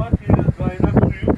Çobanköy'ün kaynak suyu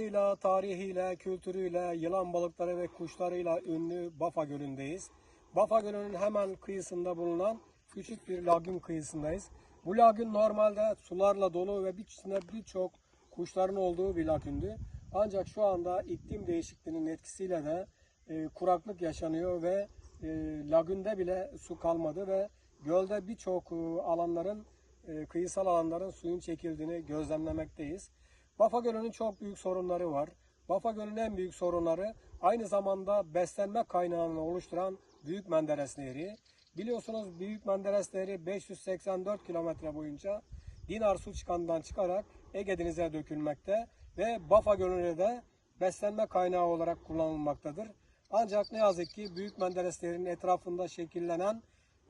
doğasıyla, tarihiyle, kültürüyle, yılan balıkları ve kuşlarıyla ünlü Bafa Gölü'ndeyiz. Bafa Gölü'nün hemen kıyısında bulunan küçük bir lagün kıyısındayız. Bu lagün normalde sularla dolu ve içinde birçok kuşların olduğu bir lagündü. Ancak şu anda iklim değişikliğinin etkisiyle de e, kuraklık yaşanıyor ve e, lagünde bile su kalmadı ve gölde birçok e, alanların e, kıyısal alanların suyun çekildiğini gözlemlemekteyiz. Bafa Gölü'nün çok büyük sorunları var. Bafa Gölü'nün en büyük sorunları aynı zamanda beslenme kaynağını oluşturan Büyük Menderes Nehri. Biliyorsunuz Büyük Menderes Nehri 584 kilometre boyunca Dinar su çıkandan çıkarak Ege Denizi'ne dökülmekte ve Bafa Gölü'ne de beslenme kaynağı olarak kullanılmaktadır. Ancak ne yazık ki Büyük Menderes Nehri'nin etrafında şekillenen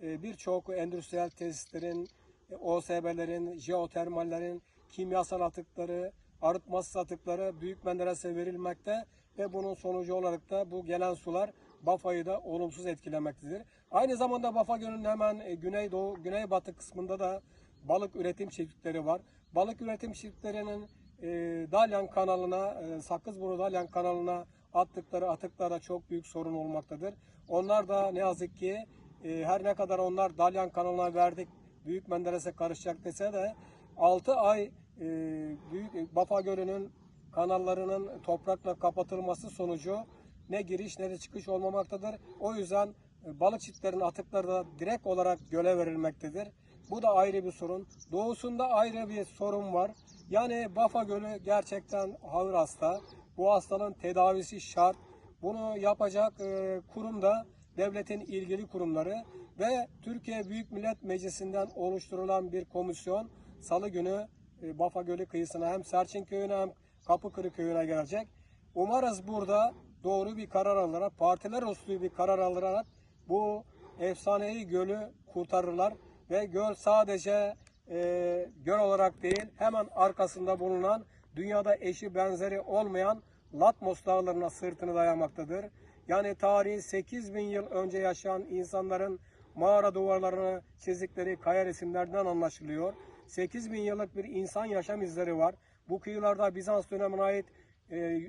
e, birçok endüstriyel tesislerin, e, OSB'lerin, jeotermallerin, kimyasal atıkları, arıtmasız atıkları Büyük Menderes'e verilmekte ve bunun sonucu olarak da bu gelen sular Bafa'yı da olumsuz etkilemektedir. Aynı zamanda Bafa Gölü'nün hemen e, güneydoğu, güneybatı kısmında da balık üretim çiftlikleri var. Balık üretim çiftliklerinin e, Dalyan kanalına, e, Sakızburnu Dalyan kanalına attıkları atıklara çok büyük sorun olmaktadır. Onlar da ne yazık ki e, her ne kadar onlar Dalyan kanalına verdik, Büyük Menderes'e karışacak dese de 6 ay e, Bafa Gölü'nün kanallarının toprakla kapatılması sonucu ne giriş ne de çıkış olmamaktadır. O yüzden e, balık çiftlerinin atıkları da direkt olarak göle verilmektedir. Bu da ayrı bir sorun. Doğusunda ayrı bir sorun var. Yani Bafa Gölü gerçekten ağır hasta. Bu hastanın tedavisi şart. Bunu yapacak e, kurum da devletin ilgili kurumları ve Türkiye Büyük Millet Meclisi'nden oluşturulan bir komisyon salı günü Bafa Gölü kıyısına hem Serçin köyüne hem Kapıkırı köyüne gelecek. Umarız burada doğru bir karar alarak, partiler usulü bir karar alarak bu efsanevi gölü kurtarırlar ve göl sadece e, göl olarak değil hemen arkasında bulunan dünyada eşi benzeri olmayan Latmos dağlarına sırtını dayamaktadır. Yani tarihi 8000 yıl önce yaşayan insanların mağara duvarlarına çizdikleri kaya resimlerden anlaşılıyor. 8000 yıllık bir insan yaşam izleri var. Bu kıyılarda Bizans dönemine ait e,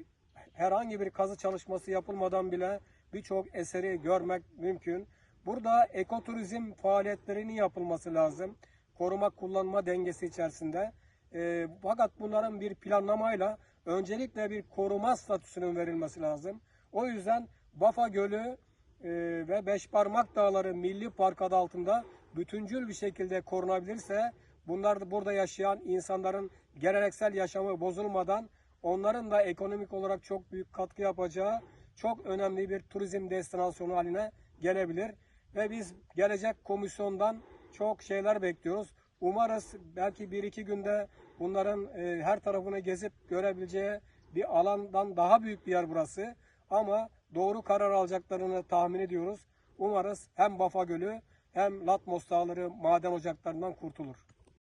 herhangi bir kazı çalışması yapılmadan bile birçok eseri görmek mümkün. Burada ekoturizm faaliyetlerinin yapılması lazım. Koruma kullanma dengesi içerisinde. E, fakat bunların bir planlamayla öncelikle bir koruma statüsünün verilmesi lazım. O yüzden Bafa Gölü e, ve Beşparmak Dağları Milli Park adı altında bütüncül bir şekilde korunabilirse bunlar da burada yaşayan insanların geleneksel yaşamı bozulmadan onların da ekonomik olarak çok büyük katkı yapacağı çok önemli bir turizm destinasyonu haline gelebilir. Ve biz gelecek komisyondan çok şeyler bekliyoruz. Umarız belki bir iki günde bunların e, her tarafını gezip görebileceği bir alandan daha büyük bir yer burası. Ama doğru karar alacaklarını tahmin ediyoruz. Umarız hem Bafa Gölü hem Latmos Dağları maden ocaklarından kurtulur.